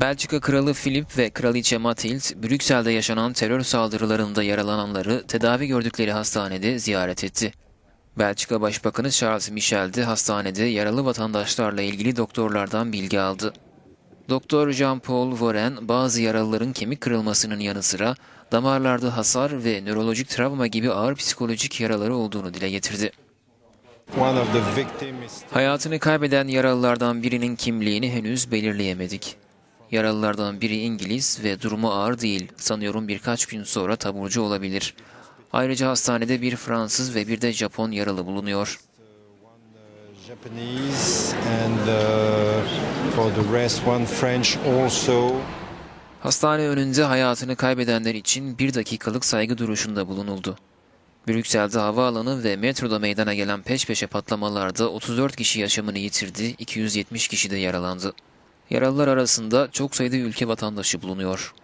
Belçika Kralı Filip ve Kraliçe Mathilde, Brüksel'de yaşanan terör saldırılarında yaralananları tedavi gördükleri hastanede ziyaret etti. Belçika Başbakanı Charles Michel de hastanede yaralı vatandaşlarla ilgili doktorlardan bilgi aldı. Doktor Jean-Paul Voren, bazı yaralıların kemik kırılmasının yanı sıra damarlarda hasar ve nörolojik travma gibi ağır psikolojik yaraları olduğunu dile getirdi. Hayatını kaybeden yaralılardan birinin kimliğini henüz belirleyemedik. Yaralılardan biri İngiliz ve durumu ağır değil. Sanıyorum birkaç gün sonra taburcu olabilir. Ayrıca hastanede bir Fransız ve bir de Japon yaralı bulunuyor. Uh. Hastane önünde hayatını kaybedenler için bir dakikalık saygı duruşunda bulunuldu. Brüksel'de havaalanı ve metroda meydana gelen peş peşe patlamalarda 34 kişi yaşamını yitirdi, 270 kişi de yaralandı. Yaralılar arasında çok sayıda ülke vatandaşı bulunuyor.